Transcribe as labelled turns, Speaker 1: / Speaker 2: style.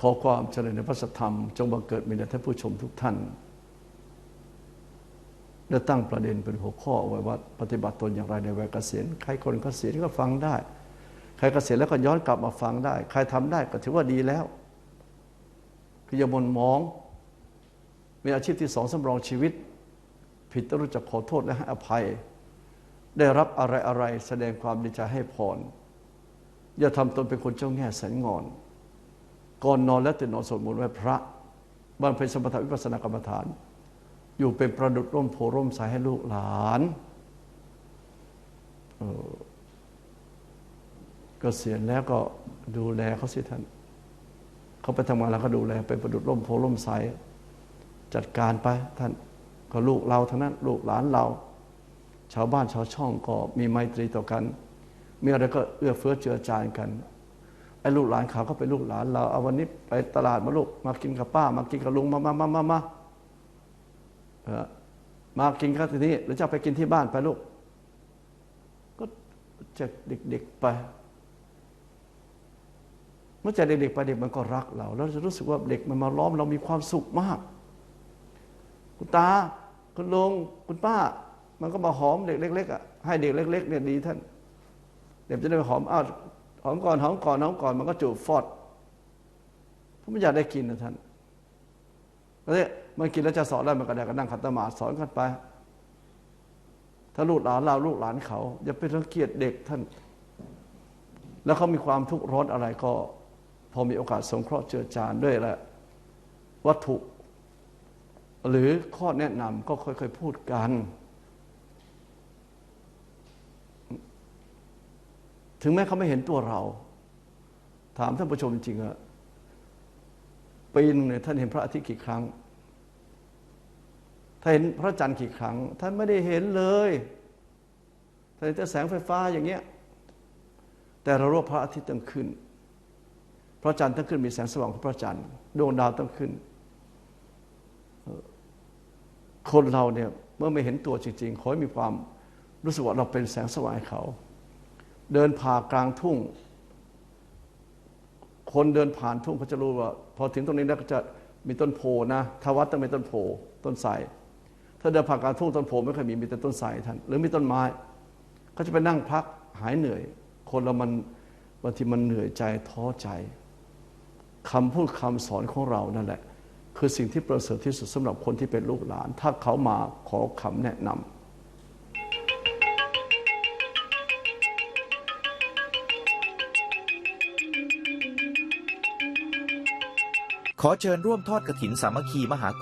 Speaker 1: ขอความเจริญในพระธรรม จงบังเกิดมีแด่ท่านผู้ชมทุกท่านได้ตั้งประเด็นเป็นหัวข้อไว้ว่าปฏิบัติตนอย่างไรในวัยเกษียณใครคนเกษียณก็ฟังได้ ใครเกษียณแล้วก็ย้อนกลับมาฟังได้ ใครทำได้ก็ถือว่าดีแล้วคืออย่าบนมอง มีอาชีพที่สองสำรองชีวิต ผิดต้องรู้จักขอโทษและให้อภัย ได้รับอะไรอะไรแสดงความดีใจให้พรอย่าทำตนเป็นคนเจ้าแง่แสนงอน ก่อนนอนและตื่นนอนสวดมนต์ไหว้พระบำเพ็ญสมถะวิปัสสนากรรมฐาน อยู่เป็นประดุจร่มโพร่มสายให้ลูกหลานเอ่อเกษียณแล้วก็ดูแลเขาสิท่าน เขาไปทำงานแล้วก็ดูแลเป็นประดุจร่มโพร่มใสจัดการไปท่านก็ลูกเราทั้งนั้นลูกหลานเรา ชาวบ้านชาวช่องก็มีไมตรีต่อกัน มีอะไรก็เอื้อเฟื้อเจือจานกัน ไอ้ลูกหลานเขาก็เป็นลูกหลานเราเอาวันนี้ไปตลาดมาลูกมากินกับป้า มากินกับลุงมามามามามามากินกันที่นี่หรือจะไปกินที่บ้านไปลูก ก็จะเด็กๆไป เมื่อใจเด็กๆไปเด็กมันก็รักเรา แล้วจะรู้สึกว่าเด็กมันมาล้อมเรามีความสุขมาก คุณตาคุณลุงคุณป้า มันก็มาหอมเด็กเล็กๆอะให้เด็กเล็กๆเนี่ยดีท่านเด็กจะได้ไปหอมอ้าว หอมก่อนหอมก่อนหอมก่อนมันก็จูบฟอดเพราะมันอยากได้กินนะท่านแล้วเนี่ยมันกินแล้วจะสอนได้มันก็ได้ก็นั่งขัดสมาสอนกันไป ถ้าลูกหลานเราลูกหลานเขา อย่าไปรังเกียจเด็กท่าน แล้วเขามีความทุกข์ร้อนอะไรก็ พอมีโอกาสสงเคราะห์เจือจานด้วยแหละวัตถุ หรือข้อแนะนำก็ค่อยๆพูดกัน ถึงแม้เขาไม่เห็นตัวเรา ถามท่านผู้ชมจริงอะปีนึงเนี่ยท่านเห็นพระอาทิตย์กี่ครั้งท่านเห็นพระจันทร์กี่ครั้ง ท่านไม่ได้เห็นเลยท่านเห็นแต่แสงไฟฟ้าอย่างเงี้ยแต่เรารู้พระอาทิตย์ต้องขึ้น พระจันทร์ต้องขึ้นมีแสงสว่างของพระจันทร์ดวงดาวต้องขึ้น คนเราเนี่ยเมื่อไม่เห็นตัวจริง ๆ ขอให้มีความรู้สึกว่าเราเป็นแสงสว่างให้เขา เดินผ่ากลางทุ่ง คนเดินผ่านทุ่งเขาจะรู้ว่า พอถึงตรงนี้แล้วก็จะมีต้นโพนะทวัดต้องมีต้นโพต้นไทรถ้าเดินผ่ากลางทุ่งต้นโพไม่เคยมีมีแต่ต้นไทรท่านหรือมีต้นไม้ก็จะไปนั่งพักหายเหนื่อย คนเรามันบางทีมันเหนื่อยใจท้อใจคำพูดคำสอนของเรานั่นแหละ คือสิ่งที่ประเสริฐที่สุดสำหรับคนที่เป็นลูกหลาน ถ้าเขามาขอคำแนะนำ
Speaker 2: ขอเชิญร่วมทอดกระถินสามัคคีมหากุ